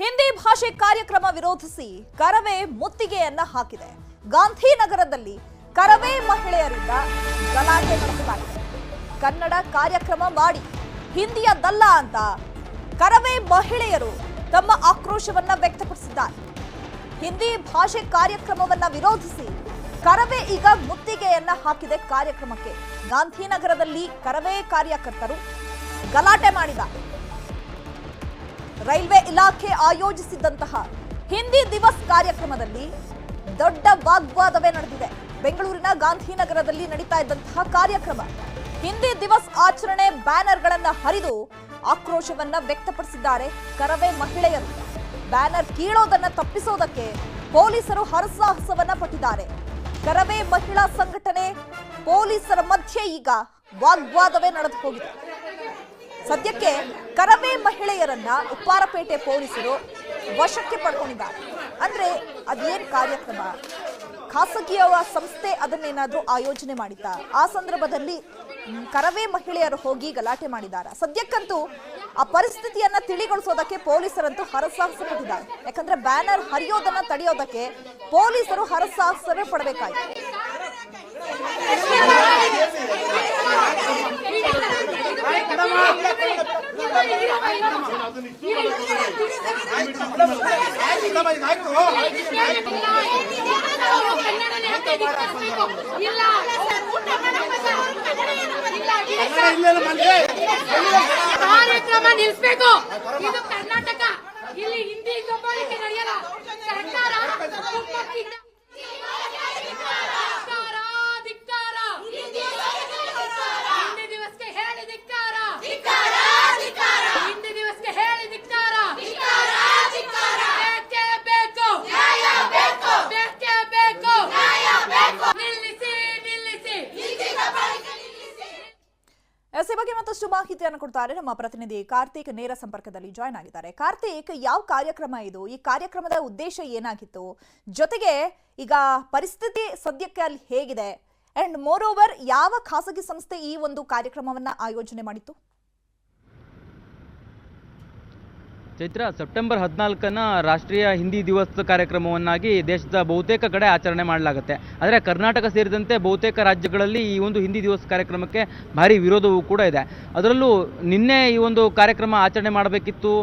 ಹಿಂದಿ ಭಾಷೆ ಕಾರ್ಯಕ್ರಮ ವಿರೋಧಿಸಿ ಕರವೇ ಮುತ್ತಿಗೆಯನ್ನ ಹಾಕಿದೆ. ಗಾಂಧಿನಗರದಲ್ಲಿ ಕರವೇ ಮಹಿಳೆಯರಿಂದ ಗಲಾಟೆ ನಡೆಸಲಾಗಿದೆ. ಕನ್ನಡ ಕಾರ್ಯಕ್ರಮ ಮಾಡಿ ಹಿಂದಿಯದ್ದಲ್ಲ ಅಂತ ಕರವೇ ಮಹಿಳೆಯರು ತಮ್ಮ ಆಕ್ರೋಶವನ್ನ ವ್ಯಕ್ತಪಡಿಸಿದ್ದಾರೆ. ಹಿಂದಿ ಭಾಷೆ ಕಾರ್ಯಕ್ರಮವನ್ನ ವಿರೋಧಿಸಿ ಕರವೇ ಈಗ ಮುತ್ತಿಗೆಯನ್ನ ಹಾಕಿದೆ ಕಾರ್ಯಕ್ರಮಕ್ಕೆ. ಗಾಂಧಿನಗರದಲ್ಲಿ ಕರವೇ ಕಾರ್ಯಕರ್ತರು ಗಲಾಟೆ ಮಾಡಿದ್ದಾರೆ. ರೈಲ್ವೆ ಇಲಾಖೆ ಆಯೋಜಿಸಿದ್ದಂತಹ ಹಿಂದಿ ದಿವಸ್ ಕಾರ್ಯಕ್ರಮದಲ್ಲಿ ದೊಡ್ಡ ವಾಗ್ವಾದವೇ ನಡೆದಿದೆ. ಬೆಂಗಳೂರಿನ ಗಾಂಧಿನಗರದಲ್ಲಿ ನಡೀತಾ ಇದ್ದಂತಹ ಕಾರ್ಯಕ್ರಮ. ಹಿಂದಿ ದಿವಸ್ ಆಚರಣೆ ಬ್ಯಾನರ್ಗಳನ್ನ ಹರಿದು ಆಕ್ರೋಶವನ್ನ ವ್ಯಕ್ತಪಡಿಸಿದ್ದಾರೆ ಕರವೇ ಮಹಿಳೆಯರು. ಬ್ಯಾನರ್ ಕೀಳೋದನ್ನ ತಪ್ಪಿಸೋದಕ್ಕೆ ಪೊಲೀಸರು ಹರಸಾಹಸವನ್ನ ಪಟ್ಟಿದ್ದಾರೆ. ಕರವೇ ಮಹಿಳಾ ಸಂಘಟನೆ ಪೊಲೀಸರ ಮಧ್ಯೆ ಈಗ ವಾಗ್ವಾದವೇ ನಡೆದು ಹೋಗಿದೆ. ಸದ್ಯಕ್ಕೆ ಕರವೇ ಮಹಿಳೆಯರನ್ನ ಉಪ್ಪಾರಪೇಟೆ ಪೊಲೀಸರು ವಶಕ್ಕೆ ಪಡ್ಕೊಂಡಿದ್ದಾರೆ. ಅಂದ್ರೆ ಅದೇನು ಕಾರ್ಯಕ್ರಮ? ಖಾಸಗಿಯ ಸಂಸ್ಥೆ ಅದನ್ನೇನಾದ್ರೂ ಆಯೋಜನೆ ಮಾಡಿದ್ದ? ಆ ಸಂದರ್ಭದಲ್ಲಿ ಕರವೇ ಮಹಿಳೆಯರು ಹೋಗಿ ಗಲಾಟೆ ಮಾಡಿದ್ದಾರೆ ಸದ್ಯಕ್ಕಂತೂ ಆ ಪರಿಸ್ಥಿತಿಯನ್ನ ತಿಳಿಗೊಳಿಸೋದಕ್ಕೆ ಪೊಲೀಸರಂತೂ ಹರಸಾಹಸ ಪಟ್ಟಿದ್ದಾರೆ ಯಾಕಂದ್ರೆ ಬ್ಯಾನರ್ ಹರಿಯೋದನ್ನ ತಡೆಯೋದಕ್ಕೆ ಪೊಲೀಸರು ಹರಸಾಹಸವೇ ಪಡಬೇಕಾಗಿದೆ ಕಾರ್ಯಕ್ರಮ ನಿಲ್ಸ್ಬೇಕು ಇದು ಕರ್ನಾಟಕ ಇಲ್ಲಿ ಹಿಂದಿ ನಡೆಯಲ್ಲ ಸರ್ಕಾರ ಮತ್ತಷ್ಟು ಮಾಹಿತಿಯನ್ನು ಕೊಡ್ತಾರೆ ನಮ್ಮ ಪ್ರತಿನಿಧಿ ಕಾರ್ತಿಕ್ ನೇರ ಸಂಪರ್ಕದಲ್ಲಿ ಜಾಯ್ನ್ ಆಗಿದ್ದಾರೆ. ಕಾರ್ತಿಕ್, ಯಾವ ಕಾರ್ಯಕ್ರಮ ಇದು? ಈ ಕಾರ್ಯಕ್ರಮದ ಉದ್ದೇಶ ಏನಾಗಿತ್ತು? ಜೊತೆಗೆ ಈಗ ಪರಿಸ್ಥಿತಿ ಸದ್ಯಕ್ಕೆ ಅಲ್ಲಿ ಹೇಗಿದೆ? ಅಂಡ್ ಮೋರ್ ಓವರ್ ಯಾವ ಖಾಸಗಿ ಸಂಸ್ಥೆ ಈ ಒಂದು ಕಾರ್ಯಕ್ರಮವನ್ನ ಆಯೋಜನೆ ಮಾಡಿತ್ತು? ಚೈತ್ರ ಸೆಪ್ಟೆಂಬರ್ ಹದಿನಾಲ್ಕನ ರಾಷ್ಟ್ರೀಯ ಹಿಂದಿ ದಿವಸ ಕಾರ್ಯಕ್ರಮವನ್ನಾಗಿ ದೇಶದ ಬಹುತೇಕ ಕಡೆ ಆಚರಣೆ ಮಾಡಲಾಗುತ್ತೆ. ಆದರೆ ಕರ್ನಾಟಕ ಸೇರಿದಂತೆ ಬಹುತೇಕ ರಾಜ್ಯಗಳಲ್ಲಿ ಈ ಒಂದು ಹಿಂದಿ ದಿವಸ ಕಾರ್ಯಕ್ರಮಕ್ಕೆ ಭಾರಿ ವಿರೋಧವೂ ಕೂಡ ಇದೆ. ಅದರಲ್ಲೂ ನಿನ್ನೆ ಈ ಒಂದು ಕಾರ್ಯಕ್ರಮ ಆಚರಣೆ ಮಾಡಬೇಕಿತ್ತು.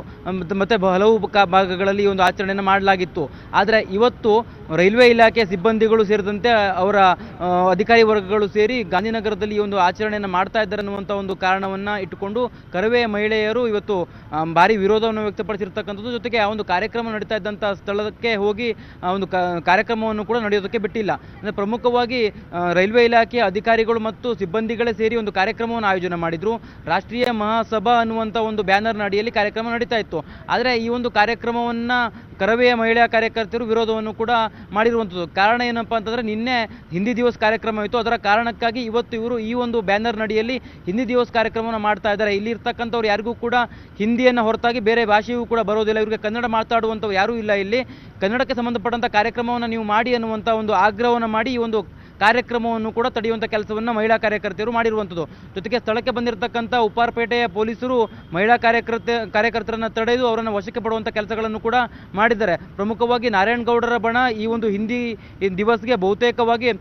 ಮತ್ತು ಹಲವು ಭಾಗಗಳಲ್ಲಿ ಈ ಒಂದು ಆಚರಣೆಯನ್ನು ಮಾಡಲಾಗಿತ್ತು. ಆದರೆ ಇವತ್ತು ರೈಲ್ವೆ ಇಲಾಖೆ ಸಿಬ್ಬಂದಿಗಳು ಸೇರಿದಂತೆ ಅವರ ಅಧಿಕಾರಿ ವರ್ಗಗಳು ಸೇರಿ ಗಾಂಧಿನಗರದಲ್ಲಿ ಒಂದು ಆಚರಣೆಯನ್ನು ಮಾಡ್ತಾ ಇದ್ದಾರೆ ಅನ್ನುವಂಥ ಒಂದು ಕಾರಣವನ್ನು ಇಟ್ಟುಕೊಂಡು ಕರವೇ ಮಹಿಳೆಯರು ಇವತ್ತು ಭಾರಿ ವಿರೋಧವನ್ನು ವ್ಯಕ್ತಪಡಿಸಿರ್ತಕ್ಕಂಥದ್ದು. ಜೊತೆಗೆ ಆ ಒಂದು ಕಾರ್ಯಕ್ರಮ ನಡೀತಾ ಇದ್ದಂಥ ಸ್ಥಳಕ್ಕೆ ಹೋಗಿ ಆ ಒಂದು ಕಾರ್ಯಕ್ರಮವನ್ನು ಕೂಡ ನಡೆಯೋದಕ್ಕೆ ಬಿಟ್ಟಿಲ್ಲ. ಅಂದರೆ ಪ್ರಮುಖವಾಗಿ ರೈಲ್ವೆ ಇಲಾಖೆ ಅಧಿಕಾರಿಗಳು ಮತ್ತು ಸಿಬ್ಬಂದಿಗಳೇ ಸೇರಿ ಒಂದು ಕಾರ್ಯಕ್ರಮವನ್ನು ಆಯೋಜನೆ ಮಾಡಿದರು. ರಾಷ್ಟ್ರೀಯ ಮಹಾಸಭಾ ಅನ್ನುವಂಥ ಒಂದು ಬ್ಯಾನರ್ನ ಅಡಿಯಲ್ಲಿ ಕಾರ್ಯಕ್ರಮ ನಡೀತಾ ಇತ್ತು. ಆದರೆ ಈ ಒಂದು ಕಾರ್ಯಕ್ರಮವನ್ನು ಕರವೆಯ ಮಹಿಳಾ ಕಾರ್ಯಕರ್ತರು ವಿರೋಧವನ್ನು ಕೂಡ ಮಾಡಿರುವಂಥದ್ದು. ಕಾರಣ ಏನಪ್ಪ ಅಂತಂದರೆ ನಿನ್ನೆ ಹಿಂದಿ ದಿವಸ ಕಾರ್ಯಕ್ರಮ ಇತ್ತು. ಅದರ ಕಾರಣಕ್ಕಾಗಿ ಇವತ್ತು ಇವರು ಈ ಒಂದು ಬ್ಯಾನರ್ ನಡಿಯಲ್ಲಿ ಹಿಂದಿ ದಿವಸ ಕಾರ್ಯಕ್ರಮವನ್ನು ಮಾಡ್ತಾ ಇದ್ದಾರೆ. ಇಲ್ಲಿ ಇರ್ತಕ್ಕಂಥವ್ರು ಯಾರಿಗೂ ಕೂಡ ಹಿಂದಿಯನ್ನು ಹೊರತಾಗಿ ಬೇರೆ ಭಾಷೆಯೂ ಕೂಡ ಬರೋದಿಲ್ಲ. ಇವರಿಗೆ ಕನ್ನಡ ಮಾತಾಡುವಂಥವ್ರು ಯಾರೂ ಇಲ್ಲ ಇಲ್ಲಿ. ಕನ್ನಡಕ್ಕೆ ಸಂಬಂಧಪಟ್ಟಂಥ ಕಾರ್ಯಕ್ರಮವನ್ನು ನೀವು ಮಾಡಿ ಅನ್ನುವಂಥ ಒಂದು ಆಗ್ರಹವನ್ನು ಮಾಡಿ ಈ ಒಂದು ಕಾರ್ಯಕ್ರಮವನ್ನು ಕೂಡ ತಡೆಯುವಂಥ ಕೆಲಸವನ್ನು ಮಹಿಳಾ ಕಾರ್ಯಕರ್ತೆಯರು ಮಾಡಿರುವಂಥದ್ದು ಜೊತೆಗೆ ಸ್ಥಳಕ್ಕೆ ಬಂದಿರತಕ್ಕಂಥ ಉಪ್ಪಾರಪೇಟೆಯ ಪೊಲೀಸರು ಮಹಿಳಾ ಕಾರ್ಯಕರ್ತೆ, ಕಾರ್ಯಕರ್ತರನ್ನು ತಡೆದು ಅವರನ್ನು ವಶಕ್ಕೆ ಪಡುವಂಥ ಕೆಲಸಗಳನ್ನು ಕೂಡ ಮಾಡಿದ್ದಾರೆ. ಪ್ರಮುಖವಾಗಿ ನಾರಾಯಣಗೌಡರ ಬಣ ಈ ಒಂದು ಹಿಂದಿ ದಿವಸ್ಗೆ ಬಹುತೇಕವಾಗಿ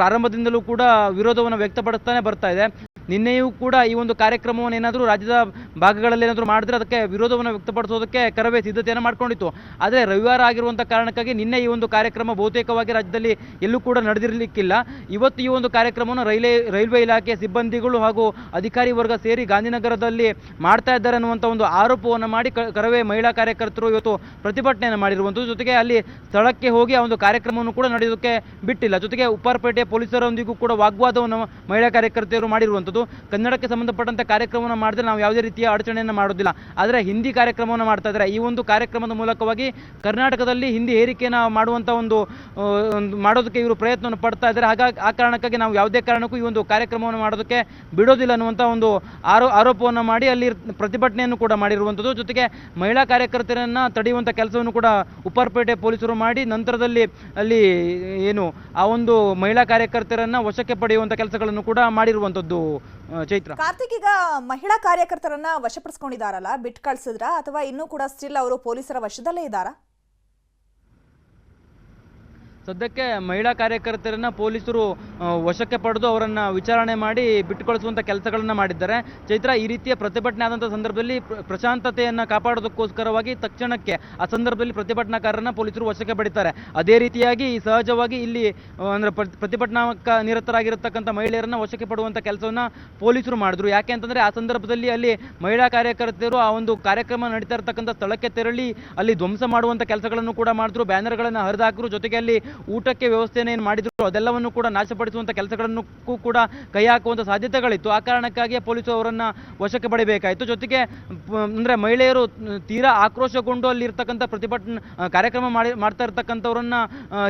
ಪ್ರಾರಂಭದಿಂದಲೂ ಕೂಡ ವಿರೋಧವನ್ನು ವ್ಯಕ್ತಪಡಿಸ್ತಾನೆ ಬರ್ತಾ ಇದೆ. ನಿನ್ನೆಯೂ ಕೂಡ ಈ ಒಂದು ಕಾರ್ಯಕ್ರಮವನ್ನು ಏನಾದರೂ ರಾಜ್ಯದ ಭಾಗಗಳಲ್ಲಿ ಏನಾದರೂ ಮಾಡಿದ್ರೆ ಅದಕ್ಕೆ ವಿರೋಧವನ್ನು ವ್ಯಕ್ತಪಡಿಸೋದಕ್ಕೆ ಕರವೇ ಸಿದ್ಧತೆಯನ್ನು ಮಾಡ್ಕೊಂಡಿತ್ತು. ಆದರೆ ರವಿವಾರ ಆಗಿರುವಂಥ ಕಾರಣಕ್ಕಾಗಿ ನಿನ್ನೆ ಈ ಒಂದು ಕಾರ್ಯಕ್ರಮ ಬಹುತೇಕವಾಗಿ ರಾಜ್ಯದಲ್ಲಿ ಎಲ್ಲೂ ಕೂಡ ನಡೆದಿರಲಿಕ್ಕಿಲ್ಲ. ಇವತ್ತು ಈ ಒಂದು ಕಾರ್ಯಕ್ರಮವನ್ನು ರೈಲ್ವೆ ರೈಲ್ವೆ ಇಲಾಖೆ ಸಿಬ್ಬಂದಿಗಳು ಹಾಗೂ ಅಧಿಕಾರಿ ವರ್ಗ ಸೇರಿ ಗಾಂಧಿನಗರದಲ್ಲಿ ಮಾಡ್ತಾ ಇದ್ದಾರೆ ಅನ್ನುವಂಥ ಒಂದು ಆರೋಪವನ್ನು ಮಾಡಿ ಕರವೇ ಮಹಿಳಾ ಕಾರ್ಯಕರ್ತರು ಇವತ್ತು ಪ್ರತಿಭಟನೆಯನ್ನು ಮಾಡಿರುವಂಥದ್ದು. ಜೊತೆಗೆ ಅಲ್ಲಿ ಸ್ಥಳಕ್ಕೆ ಹೋಗಿ ಆ ಒಂದು ಕಾರ್ಯಕ್ರಮವನ್ನು ಕೂಡ ನಡೆಯೋದಕ್ಕೆ ಬಿಟ್ಟಿಲ್ಲ. ಜೊತೆಗೆ ಉಪ್ಪಾರಪೇಟೆ ಪೊಲೀಸರೊಂದಿಗೂ ಕೂಡ ವಾಗ್ವಾದವನ್ನು ಮಹಿಳಾ ಕಾರ್ಯಕರ್ತೆಯರು ಮಾಡಿರುವಂಥದ್ದು. ಕನ್ನಡಕ್ಕೆ ಸಂಬಂಧಪಟ್ಟಂಥ ಕಾರ್ಯಕ್ರಮವನ್ನು ಮಾಡಿದ್ರೆ ನಾವು ಯಾವುದೇ ರೀತಿಯ ಅಡಚಣೆಯನ್ನು ಮಾಡೋದಿಲ್ಲ. ಆದರೆ ಹಿಂದಿ ಕಾರ್ಯಕ್ರಮವನ್ನು ಮಾಡ್ತಾ ಇದ್ದಾರೆ. ಈ ಒಂದು ಕಾರ್ಯಕ್ರಮದ ಮೂಲಕವಾಗಿ ಕರ್ನಾಟಕದಲ್ಲಿ ಹಿಂದಿ ಹೇರಿಕೆಯನ್ನು ಮಾಡುವಂಥ ಒಂದು ಮಾಡೋದಕ್ಕೆ ಇವರು ಪ್ರಯತ್ನವನ್ನು ಪಡ್ತಾ ಇದ್ದಾರೆ. ಹಾಗಾಗಿ ಆ ಕಾರಣಕ್ಕಾಗಿ ನಾವು ಯಾವುದೇ ಕಾರಣಕ್ಕೂ ಈ ಒಂದು ಕಾರ್ಯಕ್ರಮವನ್ನು ಮಾಡೋದಕ್ಕೆ ಬಿಡೋದಿಲ್ಲ ಅನ್ನುವಂಥ ಒಂದು ಆರೋ, ಆರೋಪವನ್ನು ಮಾಡಿ ಅಲ್ಲಿ ಪ್ರತಿಭಟನೆಯನ್ನು ಕೂಡ ಮಾಡಿರುವಂಥದ್ದು ಜೊತೆಗೆ ಮಹಿಳಾ ಕಾರ್ಯಕರ್ತರನ್ನು ತಡೆಯುವಂಥ ಕೆಲಸವನ್ನು ಕೂಡ ಉಪ್ಪಾರಪೇಟೆ ಪೊಲೀಸರು ಮಾಡಿ, ನಂತರದಲ್ಲಿ ಅಲ್ಲಿ ಏನು ಆ ಒಂದು ಮಹಿಳಾ ಕಾರ್ಯಕರ್ತರನ್ನು ವಶಕ್ಕೆ ಪಡೆಯುವಂಥ ಕೆಲಸಗಳನ್ನು ಕೂಡ ಮಾಡಿರುವಂಥದ್ದು ಚೈತ್ರ. ಕಾರ್ತಿಕ್ ಈಗ ಮಹಿಳಾ ಕಾರ್ಯಕರ್ತರನ್ನ ವಶಪಡಿಸ್ಕೊಂಡಿದಾರಲ್ಲ ಬಿಟ್ ಕಳ್ಸಿದ್ರ ಅಥವಾ ಇನ್ನೂ ಕೂಡ ಸ್ಟಿಲ್ ಅವರು ಪೊಲೀಸರ ವಶದಲ್ಲೇ ಇದ್ದಾರಾ? ಸದ್ಯಕ್ಕೆ ಮಹಿಳಾ ಕಾರ್ಯಕರ್ತರನ್ನ ಪೊಲೀಸರು ವಶಕ್ಕೆ ಪಡೆದು ಅವರನ್ನ ವಿಚಾರಣೆ ಮಾಡಿ ಬಿಟ್ಟುಕೊಳಿಸುವಂತ ಕೆಲಸಗಳನ್ನ ಮಾಡಿದ್ದಾರೆ. ಚೈತ್ರ, ಈ ರೀತಿಯ ಪ್ರತಿಭಟನೆ ಆದಂಥ ಸಂದರ್ಭದಲ್ಲಿ ಪ್ರ- ಪ್ರಶಾಂತತೆಯನ್ನ ಕಾಪಾಡೋದಕ್ಕೋಸ್ಕರವಾಗಿ ತಕ್ಷಣಕ್ಕೆ ಆ ಸಂದರ್ಭದಲ್ಲಿ ಪ್ರತಿಭಟನಾಕಾರರನ್ನ ಪೊಲೀಸರು ವಶಕ್ಕೆ ಪಡಿತಾರೆ. ಅದೇ ರೀತಿಯಾಗಿ ಸಹಜವಾಗಿ ಇಲ್ಲಿ ಅಂದರೆ ಅಂದ್ರೆ ಪ್ರತಿಭಟನಾ ನಿರತರಾಗಿರತಕ್ಕಂಥ ಮಹಿಳೆಯರನ್ನ ವಶಕ್ಕೆ ಪಡುವಂತ ಕೆಲಸವನ್ನ ಪೊಲೀಸರು ಮಾಡಿದ್ರು. ಯಾಕೆ ಅಂತಂದ್ರೆ ಆ ಸಂದರ್ಭದಲ್ಲಿ ಅಲ್ಲಿ ಮಹಿಳಾ ಕಾರ್ಯಕರ್ತರು ಆ ಒಂದು ಕಾರ್ಯಕ್ರಮ ನಡೀತಾ ಇರತಕ್ಕಂಥ ಸ್ಥಳಕ್ಕೆ ತೆರಳಿ ಅಲ್ಲಿ ಧ್ವಂಸ ಮಾಡುವಂತ ಕೆಲಸಗಳನ್ನು ಕೂಡ ಮಾಡಿದ್ರು. ಬ್ಯಾನರ್ಗಳನ್ನು ಹರಿದಾಕರು ಜೊತೆಗೆ ಅಲ್ಲಿ ಊಟಕ್ಕೆ ವ್ಯವಸ್ಥೆಯನ್ನು ಏನು ಮಾಡಿದ್ರು, ಅದೆಲ್ಲವನ್ನು ಕೂಡ ನಾಶಪಡಿಸುವಂಥ ಕೆಲಸಗಳನ್ನು ಕೂಡ ಕೈ ಹಾಕುವಂಥ ಸಾಧ್ಯತೆಗಳಿತ್ತು. ಆ ಕಾರಣಕ್ಕಾಗಿಯೇ ಪೊಲೀಸರು ಅವರನ್ನು ವಶಕ್ಕೆ ಪಡಿಬೇಕಾಯಿತು. ಜೊತೆಗೆ ಅಂದರೆ ಮಹಿಳೆಯರು ತೀರಾ ಆಕ್ರೋಶಗೊಂಡು ಅಲ್ಲಿರ್ತಕ್ಕಂಥ ಪ್ರತಿಭಟನೆ ಕಾರ್ಯಕ್ರಮ ಮಾಡಿ, ಮಾಡ್ತಾ ಇರ್ತಕ್ಕಂಥವ್ರನ್ನ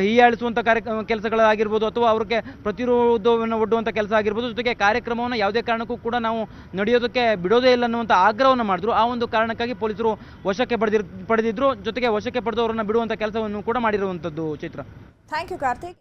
ಹೀಯಾಳಿಸುವಂಥ ಕಾರ್ಯ, ಕೆಲಸಗಳಾಗಿರ್ಬೋದು ಅಥವಾ ಅವ್ರಿಗೆ ಪ್ರತಿರೋಧವನ್ನು ಒಡ್ಡುವಂಥ ಕೆಲಸ ಆಗಿರ್ಬೋದು. ಜೊತೆಗೆ ಕಾರ್ಯಕ್ರಮವನ್ನು ಯಾವುದೇ ಕಾರಣಕ್ಕೂ ಕೂಡ ನಾವು ನಡೆಯೋದಕ್ಕೆ ಬಿಡೋದೇ ಇಲ್ಲ ಅನ್ನುವಂಥ ಆಗ್ರಹವನ್ನು ಮಾಡಿದ್ರು. ಆ ಒಂದು ಕಾರಣಕ್ಕಾಗಿ ಪೊಲೀಸರು ವಶಕ್ಕೆ ಪಡೆದಿರ್, ಪಡೆದಿದ್ರು. ಜೊತೆಗೆ ವಶಕ್ಕೆ ಪಡೆದವರನ್ನ ಬಿಡುವಂಥ ಕೆಲಸವನ್ನು ಕೂಡ ಮಾಡಿರುವಂಥದ್ದು ಚಿತ್ರ. Thank you, Karthik.